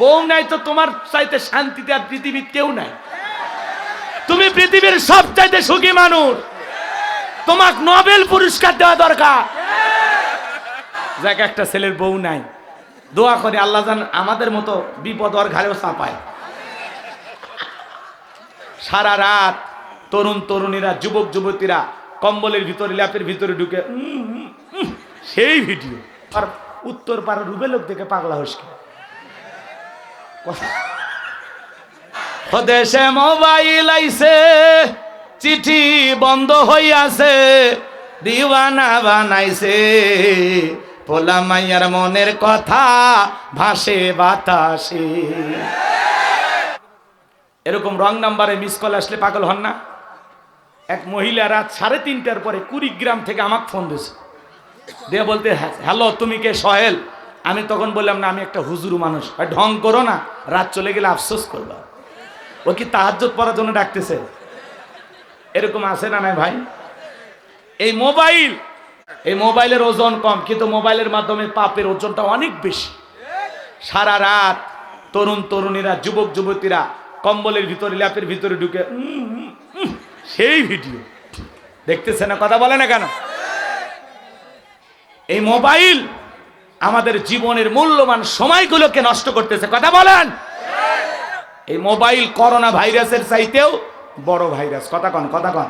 বউ নাই তো তোমার চাইতে শান্তিতে আর পৃথিবীর কেউ নাই। তুমি পৃথিবীর সব চাইতে সুখী মানুষ। তোমাকে নোবেল পুরস্কার দেওয়া দরকার। যাক, একটা ছেলের বউ নাই। দোয়া করে আল্লাহ জান আমাদের মতো বিপদ ওর ঘাড়েও চাপায়। সারা রাত তরুণ তরুণীরা, যুবক যুবতীরা কম্বলের ভিতরে, ল্যাপের ভিতরে ঢুকে সেই ভিডিও। আর উত্তর পাড়া রুবে লোক দেখে পাগলা হসকে দেশে মোবাইল আইছে, চিঠি বন্ধ হইয়াছে, দিওয়ানা বানাইছে। পোলা মাইয়ার মনের কথা ভাসে বাতাসে। এরকম রং নাম্বারে মিস কল আসলে পাগল হন না? এক মহিলা রাত সাড়ে তিনটার পরে কুড়িগ্রাম থেকে আমাকে ফোন দিয়েছে দিয়ে বলতে হ্যালো, তুমি কে, সহেল? আমি তখন বললাম, না, আমি একটা হুজুরু মানুষ। আর ঢং করো না, রাত চলে গেলে আফসোস করবা। ও কি তাহাজ্জত পড়ার জন্য ডাকতেছে? এরকম আছে না নাই ভাই? এই মোবাইল, এই মোবাইলের ওজন কম, কিন্তু মোবাইলের মাধ্যমে পাপের ওজনটা অনেক বেশি। সারা রাত তরুণ তরুণীরা, যুবক যুবতীরা কম্বলের ভিতরে, ল্যাপের ভিতরে ঢুকে সেই ভিডিও। দেখতেছে না, কথা বলে না কেন? এই মোবাইল আমাদের জীবনের মূল্যবান সময়গুলোকে নষ্ট করতেছে। কথা বলেন। এই মোবাইল করোনা ভাইরাসের চাইতেও বড় ভাইরাস। কথা কন কথা কন।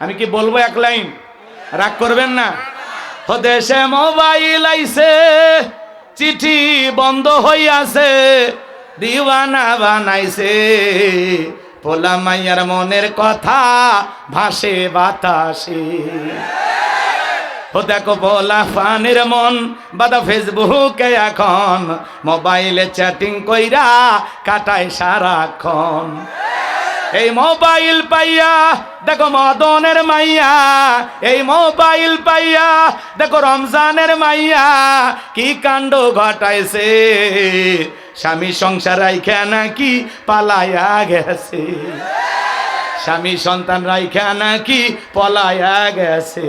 আমি কি বলব এক লাইন? রাগ করবেন না? দেশে মোবাইল আইছে, চিঠি বন্ধ হইয়াছে, দিওয়ানা বানাইছে। পোলা মাইয়ার মনের কথা ভাসে বাতাসে। ও দেখো বলা ফানের মন, বাদা ফেসবুকে এখন মোবাইলে চ্যাটিং কইরা কাটায় সারাক্ষণ। এই মোবাইল পাইয়া, দেখো মদনের মাইয়া, এই মোবাইল পাইয়া, দেখো রমজানের মাইয়া, কি কাণ্ড ঘটাইছে? স্বামী সংসার রাইখা নাকি পালায়া গেছে? স্বামী সন্তান রাইখা নাকি পলায়া গেছে?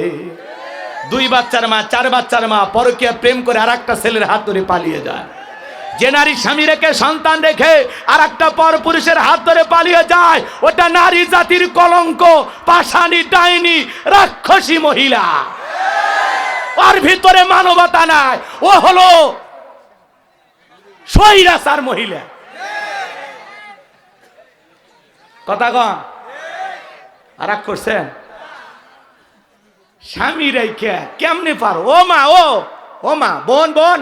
দুই বাচ্চার মা, চার বাচ্চার মা পরকীয়া প্রেম করে আর একটা ছেলের হাত ধরে পালিয়ে যায়। যে নারী স্বামী রেখে সন্তান রেখে আর একটা পর পুরুষের হাত ধরে পালিয়ে যায়, ওটা নারী জাতির কলঙ্ক পাশানি ডাইনি, রাক্ষসী মহিলা। ওর ভিতরে মানবতা নাই, ও হলো সৈরাসার মহিলা। কথা কন। আর রাগ করছেন? স্বামী রেখে কেমনে পারো? ও মা, ও ও মা, বোন বোন।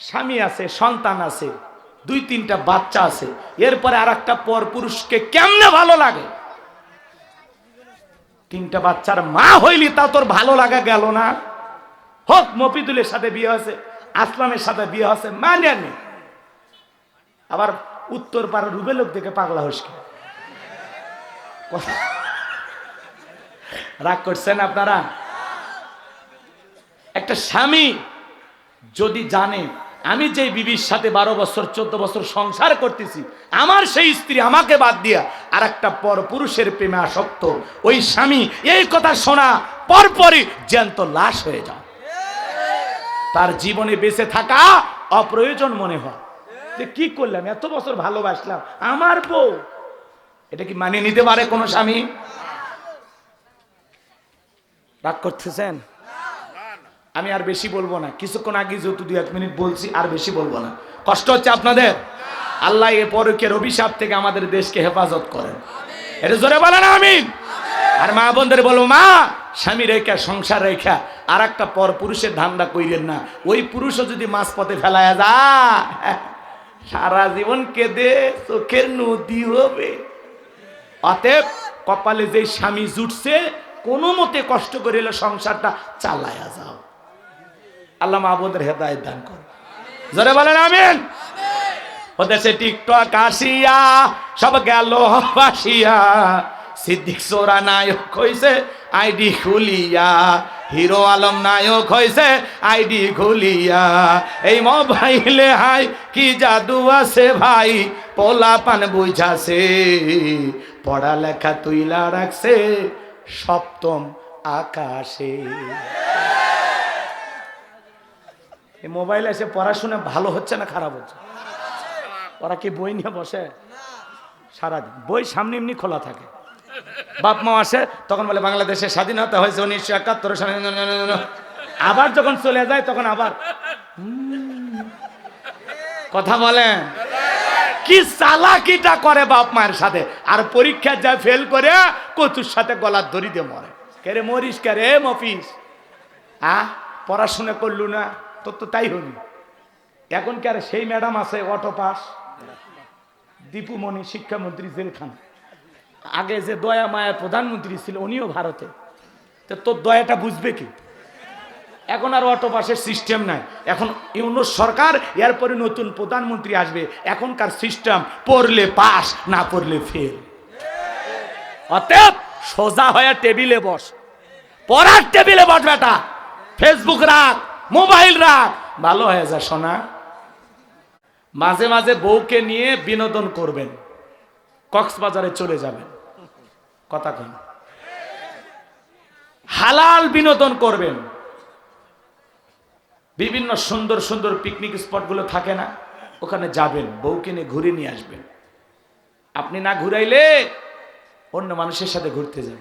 স্বামী আছে, সন্তান আছে, দুই তিনটা বাচ্চা আছে। এরপরে আর একটা পর পুরুষকে কেমনে ভালো লাগে? তিনটা বাচ্চার মা হইলি তা তোর ভালো লাগা গেল না? হোক, মফিদুলের সাথে বিয়ে হয়েছে, আসলামের সাথে বিয়ে হয়েছে মানে নে আবার উত্তর পাড়া রুবে লোক দেখে পাগলা হসকে রাগ করছেন আপনারা? একটা স্বামী যদি জানে, আমি যে বিবির সাথে বারো বছর, চোদ্দ বছর সংসার করতেছি, আমার সেই স্ত্রী আমাকে বাদ দিয়া আর একটা পর পুরুষের প্রেমে আসক্ত, ওই স্বামী এই কথা শোনা, পরপরই জ্যান্ত লাশ হয়ে যাও তার জীবনে বেঁচে থাকা অপ্রয়োজন মনে হয়। যে কি করলাম? এত বছর ভালোবাসলাম। আমার বউ। এটা কি মানিয়ে নিতে পারে কোনো স্বামী? রাগ করতেছেন? আমি আর বেশি বলব না। কিছুক্ষণ আগে যেহেতু দুই, এক মিনিট বলছি, আর বেশি বলব না। কষ্ট হচ্ছে আপনাদের? আল্লাহ এ পরকের অভিশাপ থেকে আমাদের দেশকে হেফাজত করেন। এটা জোরে বলে না আমি আর মা বোনদের বলব, মা, স্বামী রেখা, সংসার রেখা আর একটা পর পুরুষের ধান্দা কইরেন না। ওই পুরুষও যদি মাছ পথে ফেলায় যা সারা জীবন কেঁদে চোখের নদী হবে। অতএব কপালে যে স্বামী জুটছে কোনো মতে কষ্ট করে এলে সংসারটা চালায়া যাও। আল্লাহ মাহবুদের হেদায়ত দান করো। জোরে বলেন আমিন। ওদেশে টিকটক আসিয়া সব গেল বাসিয়া সিদ্দিক সোরা নায়ক হইছে আইডি খুলিয়া। হিরো আলম নায়ক হইছে আইডি খুলিয়া। এই মোবাইলে হাই কি জাদু আছে ভাই? পোলা পান বুঝাছে পড়ালেখা তুইলা রাখছে সপ্তম আকাশে। এই মোবাইল এসে পড়াশোনা ভালো হচ্ছে না খারাপ হচ্ছে? ওরা কি বই নিয়ে বসে? সারাদিন। বই সামনে এমনি খোলা থাকে। বাপ মা আসে, তখন বলে বাংলাদেশের স্বাধীনতা হয়েছে উনিশশো একাত্তর সালে। আবার যখন চলে যায়, তখন আবার কথা বলেন। কি চালাকিটা করে বাপ মায়ের সাথে? আর পরীক্ষা যা ফেল করে, কচুর সাথে গলার দড়ি দিয়ে মরে। কেরে মরিস, কে রে? মফিস। আ? পড়াশোনা করলু না? তোর তো তাই হলি। এখন কি আর সেই ম্যাডাম আছে, অটো পাস? দীপুমণি শিক্ষামন্ত্রী, জেলখান। আগে যে দয়া মায়া প্রধানমন্ত্রী ছিল, উনিও ভারতে। তো তোর দয়াটা বুঝবে কি? এখন আর অটো পাসের সিস্টেম নাই। এখন ইউনো সরকার, এরপরে নতুন প্রধানমন্ত্রী আসবে। এখনকার সিস্টেম পড়লে পাস না পড়লে ফেল অতএব সোজা হয়ে টেবিলে বস। পড়ার টেবিলে বস বেটা। ফেসবুক রাখ মোবাইল রাখ। ভালো হয়ে যা সোনা। মাঝে মাঝে বউকে নিয়ে বিনোদন করবেন। কক্সবাজারে চলে যাবেন। কথা কেন। হালাল বিনোদন করবেন। বিভিন্ন সুন্দর সুন্দর পিকনিক স্পটগুলো থাকে না, ওখানে যাবেন বউকে নিয়ে ঘুরে নিয়ে আসবেন। আপনি না ঘুরাইলে অন্য মানুষের সাথে ঘুরতে যান।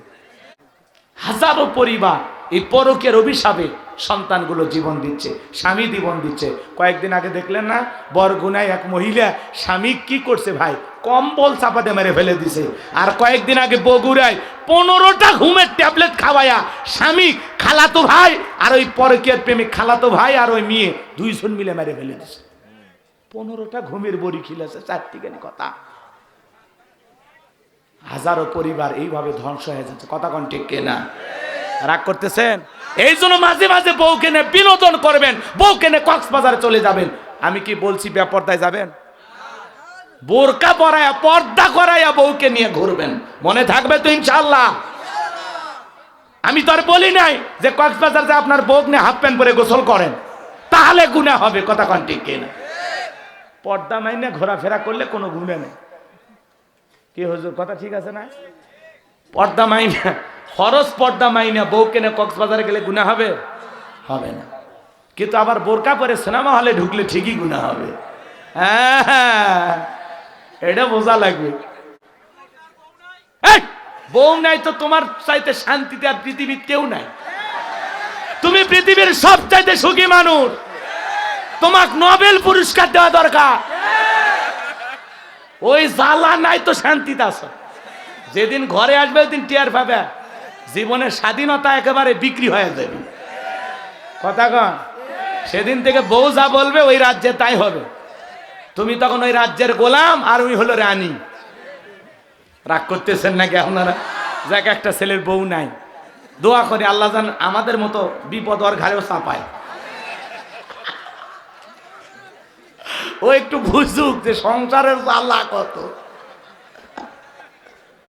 হাজারো পরিবার এই পরকের অভিশাপে সন্তানগুলো জীবন দিচ্ছে, স্বামী জীবন দিচ্ছে। কয়েকদিন আগে দেখলেন না, বরগুনায় এক মহিলা স্বামী কি করছে ভাই? কম্বল চাপাতে মেরে ফেলে দিছে। আর কয়েকদিন আগে বগুড়ায় পনেরোটা ঘুমের ট্যাবলেট খাওয়ায়া স্বামী খালাতো ভাই আর ওই পরকের প্রেমিক খালাতো ভাই আর ওই মেয়ে দুইজন মিলে মেরে ফেলে দিছে। পনেরোটা ঘুমের বড়ি খিলেছে চারটিখানি কথা? হাজারো পরিবার এইভাবে ধ্বংস হয়ে যাচ্ছে। কথা কোন ঠিক না রাগ করতেছেন? এই জন্য মাঝে মাঝে বউকে নিয়ে বিনোদন করবেন, বউকে নিয়ে কক্সবাজারে চলে যাবেন। আমি কি বলছি, বেপর্দায় যাবেন? বোরকা পরায়া, পর্দা করাইয়া বউকে নিয়ে ঘুরবেন। মনে থাকবে তো ইনশাল্লাহ আমি তো আর বলি নাই যে কক্সবাজার যে আপনার বউ নিয়ে হাফ প্যান্ট পরে গোসল করেন, তাহলে গুণা হবে, কথা কন ঠিক কিনা? পর্দা মাইনে ঘোরাফেরা করলে কোনো গুণে নেই। কি হুজুর, কথা ঠিক আছে না? পর্দা মাইনা খরচ পর্দা মাইনা বউ কেনে কক্সবাজারে গেলে গুণা হবে? হবে না। কিন্তু আবার বোরকা পরে সিনেমা হলে ঢুকলে ঠিকই গুণা হবে। হ্যাঁ এটা বোঝা লাগবে। বউ নাই তো তোমার চাইতে শান্তিতে আর পৃথিবীর কেউ নাই। তুমি পৃথিবীর সব চাইতে সুখী মানুষ। তোমাক নোবেল পুরস্কার দেওয়া দরকার। ওই জ্বালা নাই তো শান্তিতে আছো। যেদিন ঘরে আসবে ওই দিন টিয়ার পাবে। জীবনের স্বাধীনতা একেবারে বিক্রি হয়ে যাবে। কথা কন, সেদিন থেকে বউ যা বলবে ওই রাজ্যে তাই হবে। তুমি তখন ওই রাজ্যের গোলাম আর ওই হলো রানী। রাগ করতেছেন নাকি আপনারা? যাক, একটা ছেলের বউ নাই। দোয়া করে আল্লাহ জান আমাদের মতো বিপদ ওর ঘাড়েও চাপায়। ও একটু বুঝুক যে সংসারের আল্লাহ কত।